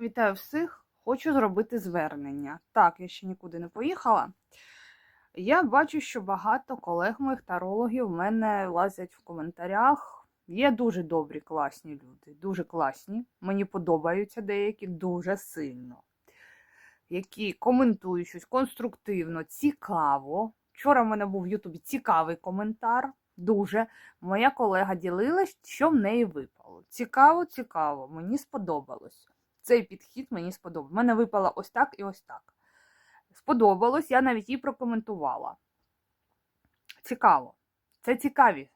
Вітаю всіх! Хочу зробити звернення. Так, я ще нікуди не поїхала. Я бачу, що багато колег моїх тарологів в мене лазять в коментарях. Є дуже добрі, класні люди, дуже класні. Мені подобаються деякі дуже сильно, які коментують щось конструктивно, цікаво. Вчора в мене був в Ютубі цікавий коментар. Дуже. Моя колега ділилась, що в неї випало. Цікаво, цікаво, мені сподобалось. Цей підхід мені сподобався. У мене випало ось так і ось так. Сподобалось, я навіть її прокоментувала. Цікаво. Це цікаві.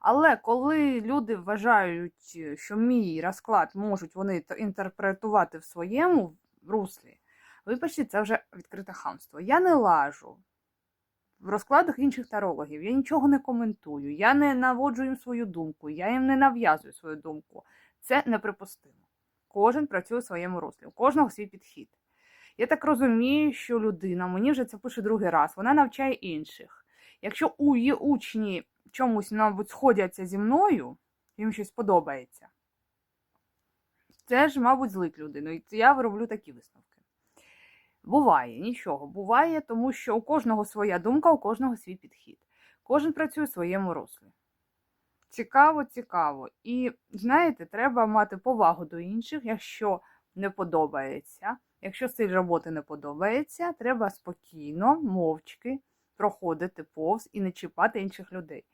Але коли люди вважають, що мій розклад можуть вони інтерпретувати в своєму руслі, вибачте, це вже відкрите хамство. Я не лажу в розкладах інших тарологів, я нічого не коментую, я не наводжу їм свою думку, я їм не нав'язую свою думку. Це неприпустимо. Кожен працює у своєму руслі, у кожного свій підхід. Я так розумію, що людина, мені вже це пише другий раз, вона навчає інших. Якщо у її учні чомусь, мабуть, сходяться зі мною, їм щось подобається, це ж, мабуть, злить людину. І я роблю такі висновки. Буває, нічого. Буває, тому що у кожного своя думка, у кожного свій підхід. Кожен працює у своєму руслі. Цікаво, цікаво. І знаєте, треба мати повагу до інших, якщо не подобається. Якщо стиль роботи не подобається, треба спокійно, мовчки проходити повз і не чіпати інших людей.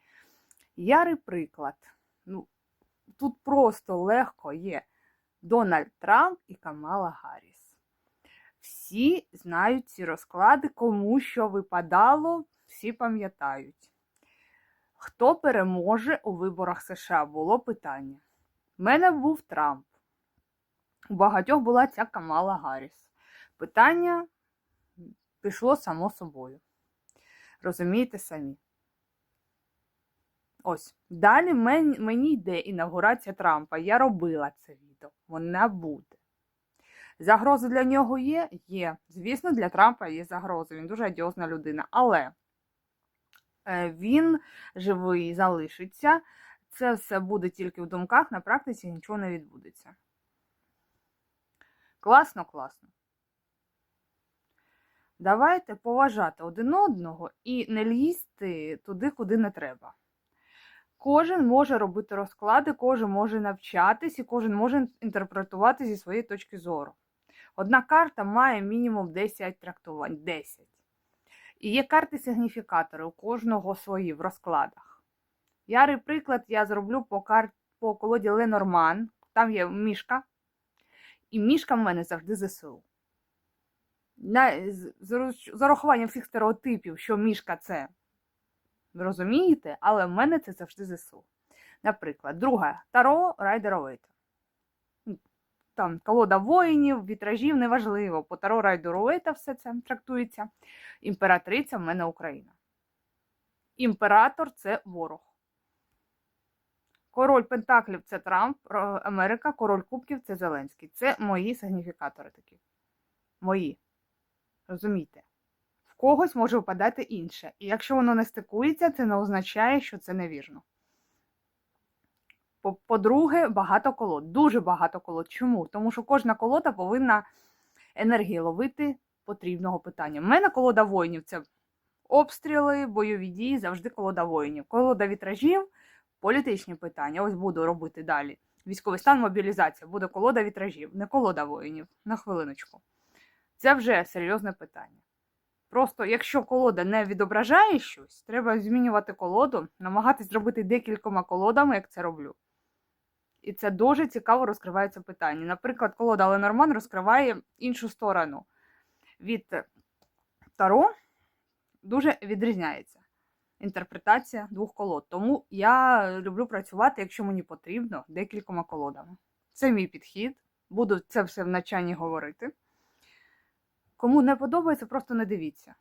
Ярий приклад. Ну, тут просто легко є Дональд Трамп і Камала Гарріс. Всі знають ці розклади, кому що випадало, всі пам'ятають. Хто переможе у виборах США? Було питання. У мене був Трамп. У багатьох була ця Камала Гарріс. Питання пішло само собою. Розумієте самі? Ось. Далі мені, йде інаугурація Трампа. Я робила це відео. Вона буде. Загрози для нього є? Є. Звісно, для Трампа є загрози. Він дуже адіозна людина. Але він живий залишиться. Це все буде тільки в думках, на практиці нічого не відбудеться. Класно, класно. Давайте поважати один одного і не лізти туди, куди не треба. Кожен може робити розклади, кожен може навчатись і кожен може інтерпретувати зі своєї точки зору. Одна карта має мінімум 10 трактувань. 10. І є карти-сигніфікатори, у кожного свої в розкладах. Ярий приклад я зроблю по, кар... по колоді Ленорман. Там є мішка. І мішка в мене завжди ЗСУ. На... з- урахуванням всіх стереотипів, що мішка це розумієте, але в мене це завжди ЗСУ. Наприклад, друга Таро Райдер Уейта. Там колода воїнів, вітражів, неважливо. По Таро Райдеру Уейта все це трактується. Імператриця в мене Україна. Імператор це ворог. Король Пентаклів це Трамп, Америка, король Кубків це Зеленський. Це мої сигніфікатори такі. Мої. Розумієте? В когось може випадати інше. І якщо воно не стикується, це не означає, що це невірно. По- По-друге, багато колод. Дуже багато колод. Чому? Тому що кожна колода повинна енергії ловити потрібного питання. У мене колода воїнів це обстріли, бойові дії, завжди колода воїнів. Колода вітражів, політичні питання. Ось буду робити далі. Військовий стан, мобілізація. Буде колода вітражів, не колода воїнів. На хвилиночку. Це вже серйозне питання. Просто, якщо колода не відображає щось, треба змінювати колоду, намагатись зробити декількома колодами, як це роблю. І це дуже цікаво розкривається питання. Наприклад, колода Ленорман розкриває іншу сторону від Таро, дуже відрізняється інтерпретація двох колод. Тому я люблю працювати, якщо мені потрібно, декількома колодами. Це мій підхід. Буду це все в навчанні говорити. Кому не подобається, просто не дивіться.